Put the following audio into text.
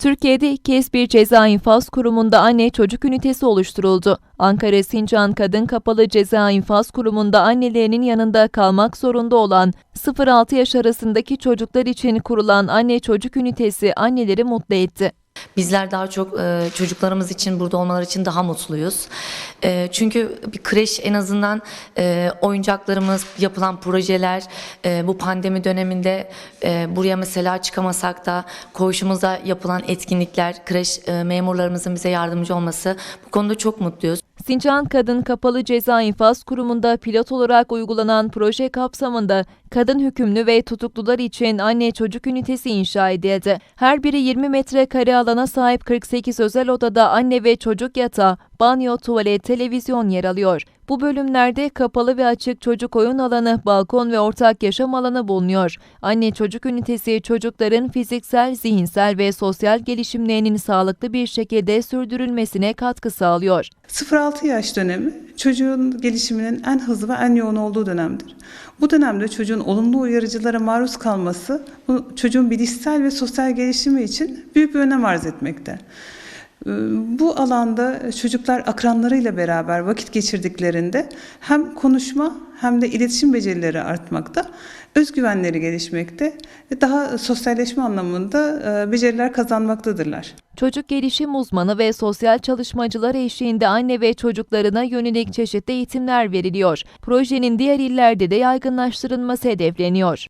Türkiye'de ilk kez bir ceza infaz kurumunda anne çocuk ünitesi oluşturuldu. Ankara Sincan Kadın Kapalı Ceza İnfaz Kurumu'nda annelerinin yanında kalmak zorunda olan 0-6 yaş arasındaki çocuklar için kurulan anne çocuk ünitesi anneleri mutlu etti. Bizler daha çok e, çocuklarımız için burada olmaları için daha mutluyuz. E, çünkü bir kreş en azından e, oyuncaklarımız, yapılan projeler e, bu pandemi döneminde e, buraya mesela çıkamasak da koğuşumuzda yapılan etkinlikler, kreş e, memurlarımızın bize yardımcı olması bu konuda çok mutluyuz. Sincan Kadın Kapalı Ceza İnfaz Kurumu'nda pilot olarak uygulanan proje kapsamında kadın hükümlü ve tutuklular için anne çocuk ünitesi inşa edildi. Her biri 20 metrekare alana sahip 48 özel odada anne ve çocuk yatağı, banyo, tuvalet, televizyon yer alıyor. Bu bölümlerde kapalı ve açık çocuk oyun alanı, balkon ve ortak yaşam alanı bulunuyor. Anne çocuk ünitesi çocukların fiziksel, zihinsel ve sosyal gelişimlerinin sağlıklı bir şekilde sürdürülmesine katkı sağlıyor. 0-6 yaş dönemi çocuğun gelişiminin en hızlı ve en yoğun olduğu dönemdir. Bu dönemde çocuğun olumlu uyarıcılara maruz kalması çocuğun bilişsel ve sosyal gelişimi için büyük bir önem arz etmekte. Bu alanda çocuklar akranlarıyla beraber vakit geçirdiklerinde hem konuşma hem de iletişim becerileri artmakta, özgüvenleri gelişmekte daha sosyalleşme anlamında e, beceriler kazanmaktadırlar. Çocuk gelişim uzmanı ve sosyal çalışmacılar eşliğinde anne ve çocuklarına yönelik çeşitli eğitimler veriliyor. Projenin diğer illerde de yaygınlaştırılması hedefleniyor.